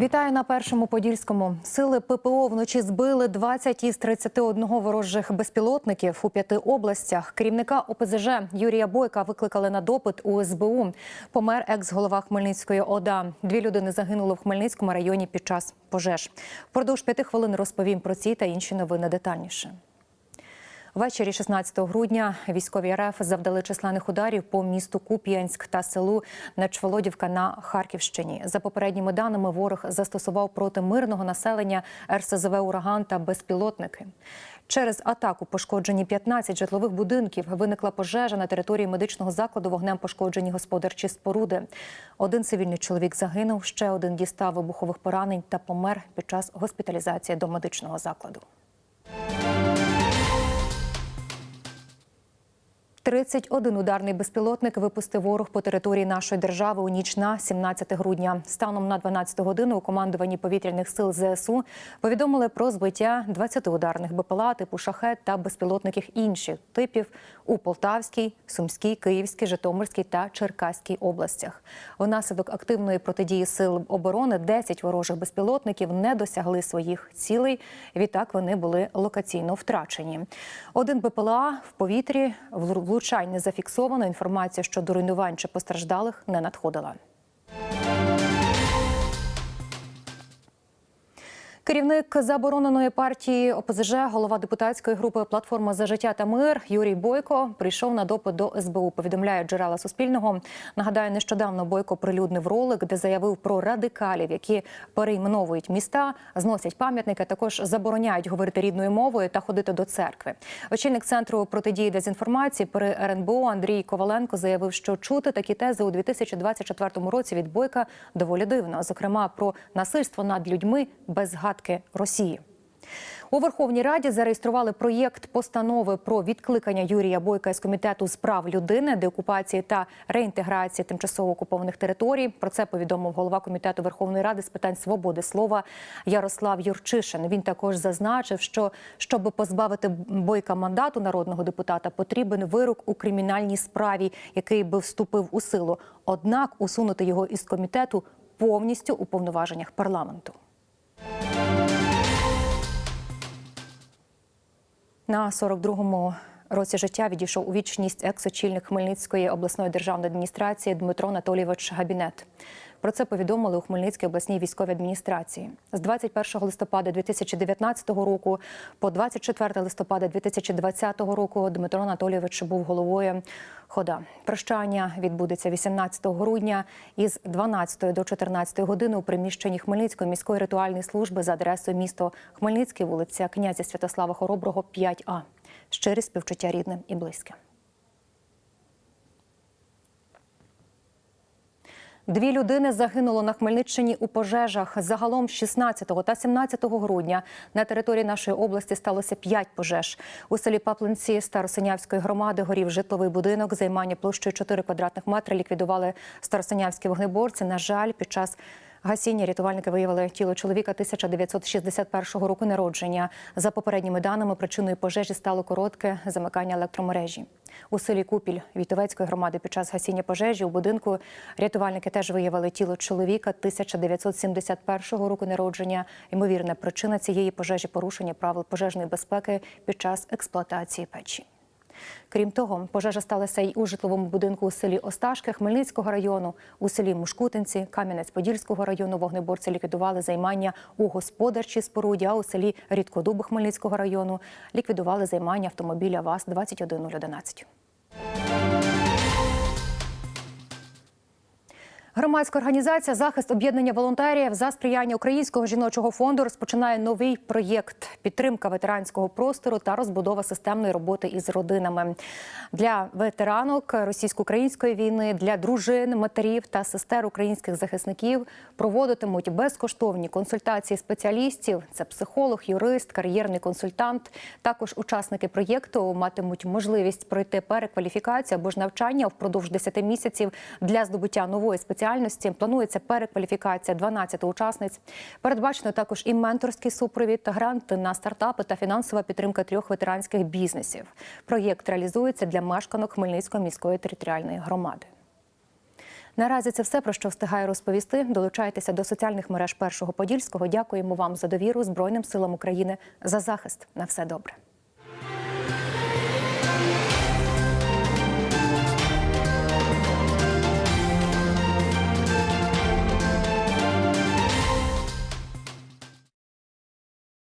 Вітаю на першому подільському. Сили ППО вночі збили 20 із 31 ворожих безпілотників у п'яти областях. Керівника ОПЗЖ Юрія Бойка викликали на допит у СБУ. Помер екс-голова Хмельницької ОДА. Дві людини загинули в Хмельницькому районі під час пожеж. Впродовж п'яти хвилин розповім про ці та інші новини детальніше. Ввечері 16 грудня військові РФ завдали численних ударів по місту Куп'янськ та селу Нечволодівка на Харківщині. За попередніми даними, ворог застосував проти мирного населення РСЗВ «Ураган» та безпілотники. Через атаку пошкоджені 15 житлових будинків. Виникла пожежа на території медичного закладу. Вогнем пошкоджені господарчі споруди. Один цивільний чоловік загинув, ще один дістав вибухових поранень та помер під час госпіталізації до медичного закладу. 31 ударний безпілотник випустив ворог по території нашої держави у ніч на 17 грудня. Станом на 12 годину у командуванні повітряних сил ЗСУ повідомили про збиття 20 ударних БПЛА типу шахет та безпілотників інших типів у Полтавській, Сумській, Київській, Житомирській та Черкаській областях. Внаслідок активної протидії сил оборони 10 ворожих безпілотників не досягли своїх цілей. Відтак вони були локаційно втрачені. Один БПЛА в повітрі влучань не зафіксовано. Інформація щодо руйнувань чи постраждалих не надходила. Керівник забороненої партії ОПЗЖ, голова депутатської групи Платформа за життя та мир Юрій Бойко прийшов на допит до СБУ. Повідомляють джерела Суспільного. Нагадаю, нещодавно Бойко прилюднив ролик, де заявив про радикалів, які перейменовують міста, зносять пам'ятники, також забороняють говорити рідною мовою та ходити до церкви. Очільник центру протидії дезінформації при РНБО Андрій Коваленко заявив, що чути такі тези у 2024 році від Бойка доволі дивно, зокрема про насильство над людьми без згадки Росії. У Верховній Раді зареєстрували проєкт постанови про відкликання Юрія Бойка з комітету з прав людини, деокупації та реінтеграції тимчасово окупованих територій. Про це повідомив голова комітету Верховної Ради з питань свободи слова Ярослав Юрчишин. Він також зазначив, що щоб позбавити бойка мандату народного депутата, потрібен вирок у кримінальній справі, який би вступив у силу. Однак усунути його із комітету повністю у повноваженнях парламенту. На 42-му році життя відійшов у вічність екс-очільник Хмельницької обласної державної адміністрації Дмитро Анатолійович Габінет. Про це повідомили у Хмельницькій обласній військовій адміністрації. З 21 листопада 2019 року по 24 листопада 2020 року Дмитро Анатолійович був головою хода. Прощання відбудеться 18 грудня із 12 до 14 години у приміщенні Хмельницької міської ритуальної служби за адресою місто Хмельницький, вулиця князя Святослава Хороброго, 5А. Щирі співчуття рідним і близьким. Дві людини загинуло на Хмельниччині у пожежах. Загалом 16 та 17 грудня на території нашої області сталося п'ять пожеж. У селі Паплинці Старосинявської громади горів житловий будинок. Займання площею 4 квадратних метри ліквідували старосинявські вогнеборці. На жаль, під час Гасіння рятувальники виявили тіло чоловіка 1961 року народження. За попередніми даними, причиною пожежі стало коротке замикання електромережі. У селі Купіль Вітовецької громади під час гасіння пожежі у будинку рятувальники теж виявили тіло чоловіка 1971 року народження. Ймовірна причина цієї пожежі порушення правил пожежної безпеки під час експлуатації печі. Крім того, пожежа сталася й у житловому будинку у селі Осташки Хмельницького району, у селі Мушкутинці, Кам'янець-Подільського району вогнеборці ліквідували займання у господарчій споруді, а у селі Рідкодуби Хмельницького району ліквідували займання автомобіля ВАЗ-21011. Громадська організація Захист об'єднання волонтерів за сприяння Українського жіночого фонду розпочинає новий проєкт підтримка ветеранського простору та розбудова системної роботи із родинами для ветеранок російсько-української війни, для дружин, матерів та сестер українських захисників проводитимуть безкоштовні консультації спеціалістів. Це психолог, юрист, кар'єрний консультант. Також учасники проєкту матимуть можливість пройти перекваліфікацію або ж навчання впродовж 10 місяців для здобуття нової спеціальності спеціальності. Планується перекваліфікація 12 учасниць. Передбачено також і менторський супровід та гранти на стартапи та фінансова підтримка трьох ветеранських бізнесів. Проєкт реалізується для мешканок Хмельницької міської територіальної громади. Наразі це все про що встигаю розповісти. Долучайтеся до соціальних мереж першого подільського. Дякуємо вам за довіру Збройним силам України за захист. На все добре.